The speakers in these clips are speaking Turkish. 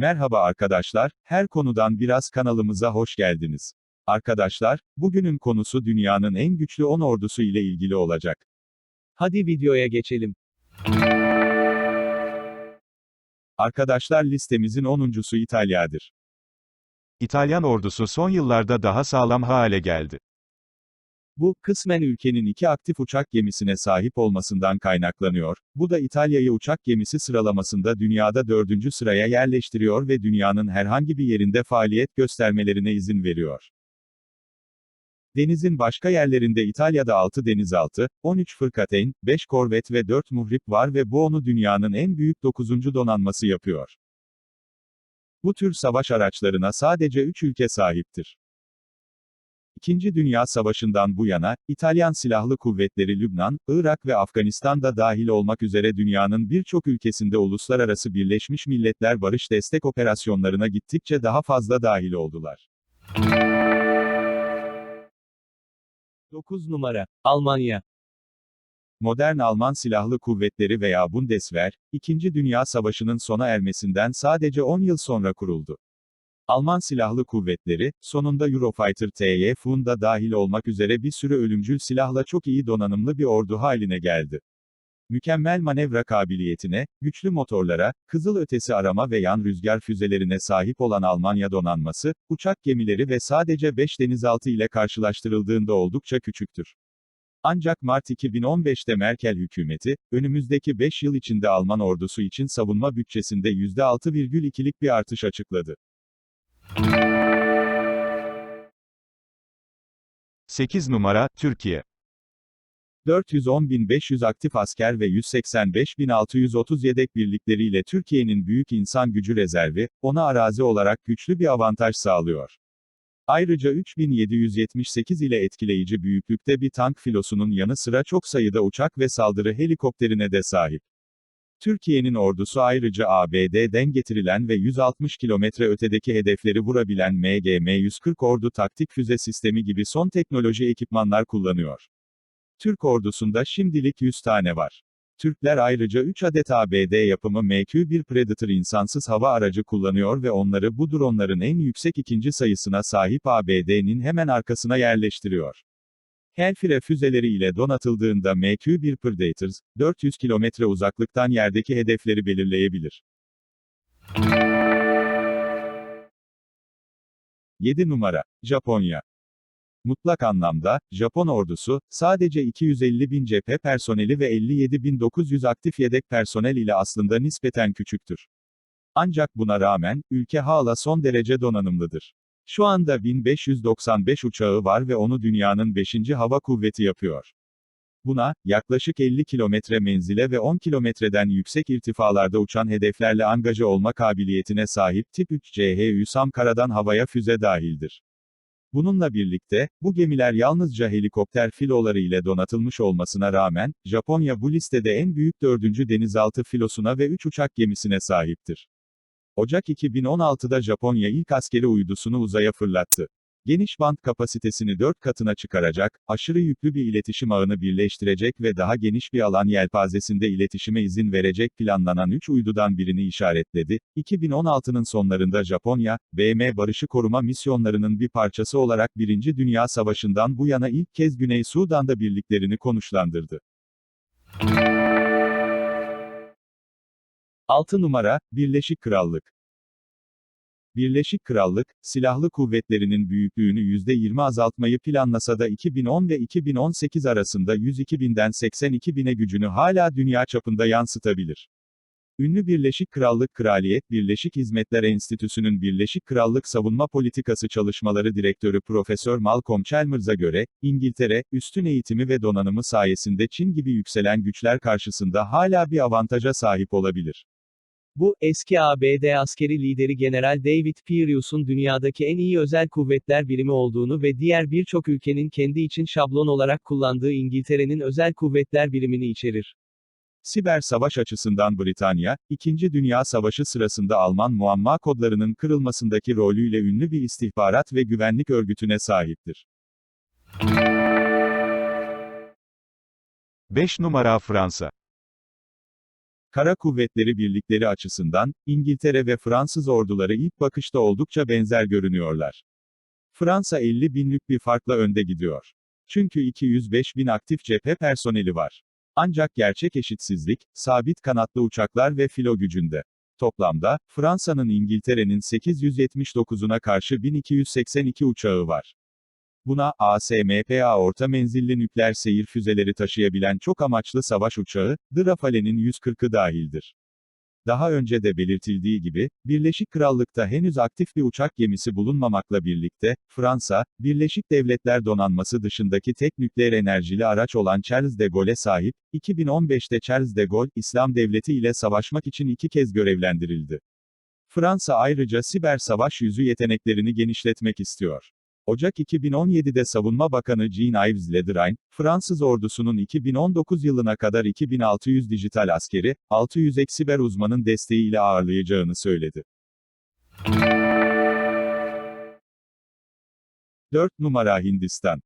Merhaba arkadaşlar, her konudan biraz kanalımıza hoş geldiniz. Arkadaşlar, bugünün konusu dünyanın en güçlü 10 ordusu ile ilgili olacak. Hadi videoya geçelim. Arkadaşlar listemizin 10.sü İtalya'dır. İtalyan ordusu son yıllarda daha sağlam hale geldi. Bu, kısmen ülkenin iki aktif uçak gemisine sahip olmasından kaynaklanıyor, bu da İtalya'yı uçak gemisi sıralamasında dünyada dördüncü sıraya yerleştiriyor ve dünyanın herhangi bir yerinde faaliyet göstermelerine izin veriyor. Denizin başka yerlerinde İtalya'da 6 denizaltı, 13 fırkateyn, 5 korvet ve 4 muhrip var ve bu onu dünyanın en büyük 9. donanması yapıyor. Bu tür savaş araçlarına sadece 3 ülke sahiptir. İkinci Dünya Savaşı'ndan bu yana, İtalyan Silahlı Kuvvetleri Lübnan, Irak ve Afganistan'da dahil olmak üzere dünyanın birçok ülkesinde uluslararası Birleşmiş Milletler barış destek operasyonlarına gittikçe daha fazla dahil oldular. 9 numara. Almanya. Modern Alman Silahlı Kuvvetleri veya Bundeswehr, İkinci Dünya Savaşı'nın sona ermesinden sadece 10 yıl sonra kuruldu. Alman Silahlı Kuvvetleri, sonunda Eurofighter TYF'un da dahil olmak üzere bir sürü ölümcül silahla çok iyi donanımlı bir ordu haline geldi. Mükemmel manevra kabiliyetine, güçlü motorlara, kızıl ötesi arama ve yan rüzgar füzelerine sahip olan Almanya donanması, uçak gemileri ve sadece 5 denizaltı ile karşılaştırıldığında oldukça küçüktür. Ancak Mart 2015'te Merkel hükümeti, önümüzdeki 5 yıl içinde Alman ordusu için savunma bütçesinde %6,2'lik bir artış açıkladı. 8 numara, Türkiye. 410.500 aktif asker ve 185.630 yedek birlikleriyle Türkiye'nin büyük insan gücü rezervi, ona arazi olarak güçlü bir avantaj sağlıyor. Ayrıca 3778 ile etkileyici büyüklükte bir tank filosunun yanı sıra çok sayıda uçak ve saldırı helikopterine de sahip. Türkiye'nin ordusu ayrıca ABD'den getirilen ve 160 kilometre ötedeki hedefleri vurabilen MGM-140 ordu taktik füze sistemi gibi son teknoloji ekipmanlar kullanıyor. Türk ordusunda şimdilik 100 tane var. Türkler ayrıca 3 adet ABD yapımı MQ-1 Predator insansız hava aracı kullanıyor ve onları bu dronların en yüksek ikinci sayısına sahip ABD'nin hemen arkasına yerleştiriyor. Hellfire füzeleri ile donatıldığında MQ-1 Predators, 400 kilometre uzaklıktan yerdeki hedefleri belirleyebilir. 7 numara, Japonya. Mutlak anlamda, Japon ordusu, sadece 250 bin cephe personeli ve 57.900 aktif yedek personel ile aslında nispeten küçüktür. Ancak buna rağmen, ülke hala son derece donanımlıdır. Şu anda 1595 uçağı var ve onu dünyanın 5. hava kuvveti yapıyor. Buna, yaklaşık 50 kilometre menzile ve 10 kilometreden yüksek irtifalarda uçan hedeflerle angaja olma kabiliyetine sahip tip 3 CH Sam karadan havaya füze dahildir. Bununla birlikte, bu gemiler yalnızca helikopter filoları ile donatılmış olmasına rağmen, Japonya bu listede en büyük 4. denizaltı filosuna ve 3 uçak gemisine sahiptir. Ocak 2016'da Japonya ilk askeri uydusunu uzaya fırlattı. Geniş band kapasitesini 4 katına çıkaracak, aşırı yüklü bir iletişim ağını birleştirecek ve daha geniş bir alan yelpazesinde iletişime izin verecek planlanan 3 uydudan birini işaretledi. 2016'nın sonlarında Japonya, BM barışı koruma misyonlarının bir parçası olarak 1. Dünya Savaşı'ndan bu yana ilk kez Güney Sudan'da birliklerini konuşlandırdı. 6 numara, Birleşik Krallık. Birleşik Krallık, silahlı kuvvetlerinin büyüklüğünü %20 azaltmayı planlasa da 2010 ve 2018 arasında 102 binden 82 bine gücünü hala dünya çapında yansıtabilir. Ünlü Birleşik Krallık Kraliyet Birleşik Hizmetler Enstitüsü'nün Birleşik Krallık Savunma Politikası Çalışmaları Direktörü Profesör Malcolm Chalmers'a göre, İngiltere, üstün eğitimi ve donanımı sayesinde Çin gibi yükselen güçler karşısında hala bir avantaja sahip olabilir. Bu, eski ABD askeri lideri General David Pearce'un dünyadaki en iyi özel kuvvetler birimi olduğunu ve diğer birçok ülkenin kendi için şablon olarak kullandığı İngiltere'nin özel kuvvetler birimini içerir. Siber savaş açısından Britanya, İkinci Dünya Savaşı sırasında Alman muamma kodlarının kırılmasındaki rolüyle ünlü bir istihbarat ve güvenlik örgütüne sahiptir. 5 numara, Fransa. Kara kuvvetleri birlikleri açısından, İngiltere ve Fransız orduları ilk bakışta oldukça benzer görünüyorlar. Fransa 50 binlik bir farkla önde gidiyor. Çünkü 205 bin aktif cephe personeli var. Ancak gerçek eşitsizlik, sabit kanatlı uçaklar ve filo gücünde. Toplamda, Fransa'nın İngiltere'nin 879'una karşı 1282 uçağı var. Buna, ASMPA orta menzilli nükleer seyir füzeleri taşıyabilen çok amaçlı savaş uçağı, The Rafale'nin 140'ı dahildir. Daha önce de belirtildiği gibi, Birleşik Krallık'ta henüz aktif bir uçak gemisi bulunmamakla birlikte, Fransa, Birleşik Devletler Donanması dışındaki tek nükleer enerjili araç olan Charles de Gaulle'e sahip, 2015'te Charles de Gaulle, İslam Devleti ile savaşmak için iki kez görevlendirildi. Fransa ayrıca siber savaş yüzü yeteneklerini genişletmek istiyor. Ocak 2017'de Savunma Bakanı Jean-Yves Le Drian, Fransız ordusunun 2019 yılına kadar 2600 dijital askeri, 600 ek uzmanın desteğiyle ağırlayacağını söyledi. 4 numara Hindistan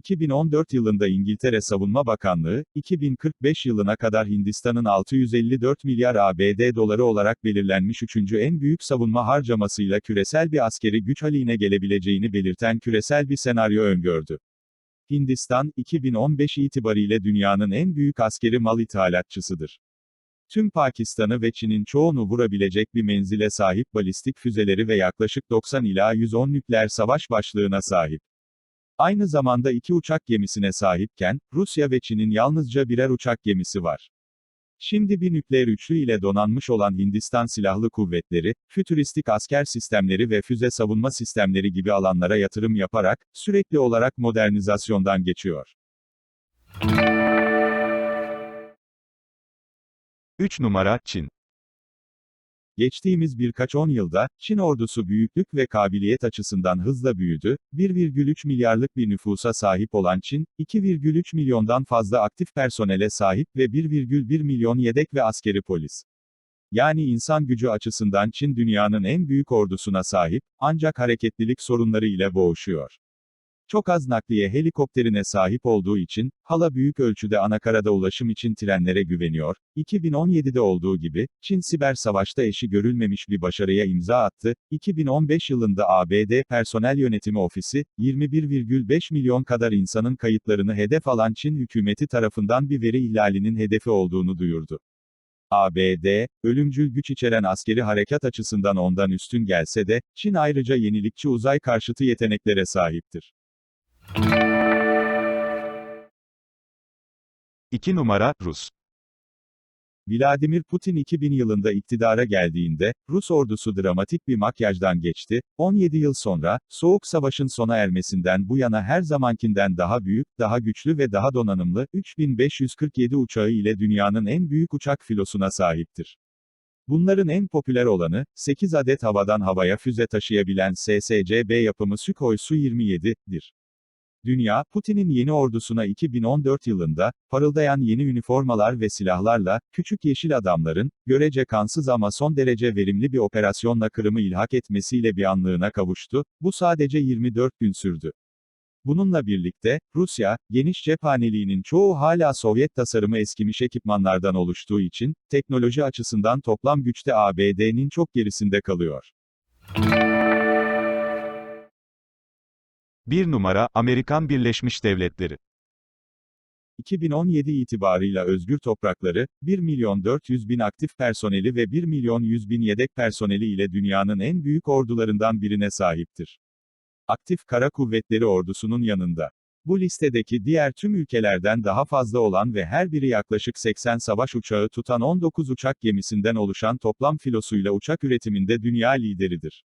2014 yılında İngiltere Savunma Bakanlığı, 2045 yılına kadar Hindistan'ın 654 milyar ABD doları olarak belirlenmiş üçüncü en büyük savunma harcamasıyla küresel bir askeri güç haline gelebileceğini belirten küresel bir senaryo öngördü. Hindistan, 2015 itibariyle dünyanın en büyük askeri mal ithalatçısıdır. Tüm Pakistan'ı ve Çin'in çoğunu vurabilecek bir menzile sahip balistik füzeleri ve yaklaşık 90 ila 110 nükleer savaş başlığına sahip. Aynı zamanda iki uçak gemisine sahipken, Rusya ve Çin'in yalnızca birer uçak gemisi var. Şimdi bir nükleer üçlü ile donanmış olan Hindistan Silahlı Kuvvetleri, fütüristik asker sistemleri ve füze savunma sistemleri gibi alanlara yatırım yaparak, sürekli olarak modernizasyondan geçiyor. 3 numara, Çin. Geçtiğimiz birkaç on yılda, Çin ordusu büyüklük ve kabiliyet açısından hızla büyüdü, 1,3 milyarlık bir nüfusa sahip olan Çin, 2,3 milyondan fazla aktif personele sahip ve 1,1 milyon yedek ve askeri polis. Yani insan gücü açısından Çin dünyanın en büyük ordusuna sahip, ancak hareketlilik sorunları ile boğuşuyor. Çok az nakliye helikopterine sahip olduğu için, hala büyük ölçüde anakarada ulaşım için trenlere güveniyor. 2017'de olduğu gibi, Çin siber savaşta eşi görülmemiş bir başarıya imza attı. 2015 yılında ABD Personel Yönetimi Ofisi, 21,5 milyon kadar insanın kayıtlarını hedef alan Çin hükümeti tarafından bir veri ihlalinin hedefi olduğunu duyurdu. ABD, ölümcül güç içeren askeri harekat açısından ondan üstün gelse de, Çin ayrıca yenilikçi uzay karşıtı yeteneklere sahiptir. 2 numara, Rus. Vladimir Putin 2000 yılında iktidara geldiğinde, Rus ordusu dramatik bir makyajdan geçti, 17 yıl sonra, Soğuk Savaş'ın sona ermesinden bu yana her zamankinden daha büyük, daha güçlü ve daha donanımlı, 3547 uçağı ile dünyanın en büyük uçak filosuna sahiptir. Bunların en popüler olanı, 8 adet havadan havaya füze taşıyabilen SSCB yapımı Sukhoi Su-27'dir. Dünya, Putin'in yeni ordusuna 2014 yılında, parıldayan yeni üniformalar ve silahlarla, küçük yeşil adamların, görece kansız ama son derece verimli bir operasyonla Kırım'ı ilhak etmesiyle bir anlığına kavuştu, bu sadece 24 gün sürdü. Bununla birlikte, Rusya, geniş cephaneliğinin çoğu hala Sovyet tasarımı eskimiş ekipmanlardan oluştuğu için, teknoloji açısından toplam güçte ABD'nin çok gerisinde kalıyor. 1 numara, Amerikan Birleşmiş Devletleri. 2017 itibarıyla özgür toprakları, 1 milyon 400 bin aktif personeli ve 1 milyon 100 bin yedek personeli ile dünyanın en büyük ordularından birine sahiptir. Aktif kara kuvvetleri ordusunun yanında. Bu listedeki diğer tüm ülkelerden daha fazla olan ve her biri yaklaşık 80 savaş uçağı tutan 19 uçak gemisinden oluşan toplam filosuyla uçak üretiminde dünya lideridir.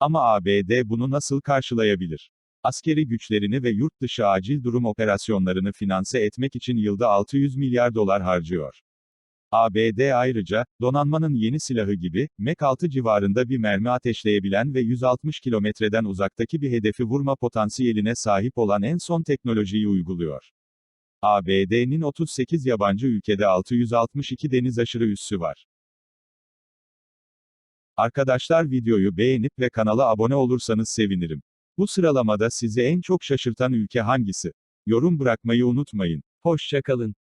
Ama ABD bunu nasıl karşılayabilir? Askeri güçlerini ve yurt dışı acil durum operasyonlarını finanse etmek için yılda 600 milyar dolar harcıyor. ABD ayrıca, donanmanın yeni silahı gibi, Mek-6 civarında bir mermi ateşleyebilen ve 160 kilometreden uzaktaki bir hedefi vurma potansiyeline sahip olan en son teknolojiyi uyguluyor. ABD'nin 38 yabancı ülkede 662 deniz aşırı üssü var. Arkadaşlar videoyu beğenip ve kanala abone olursanız sevinirim. Bu sıralamada sizi en çok şaşırtan ülke hangisi? Yorum bırakmayı unutmayın. Hoşçakalın.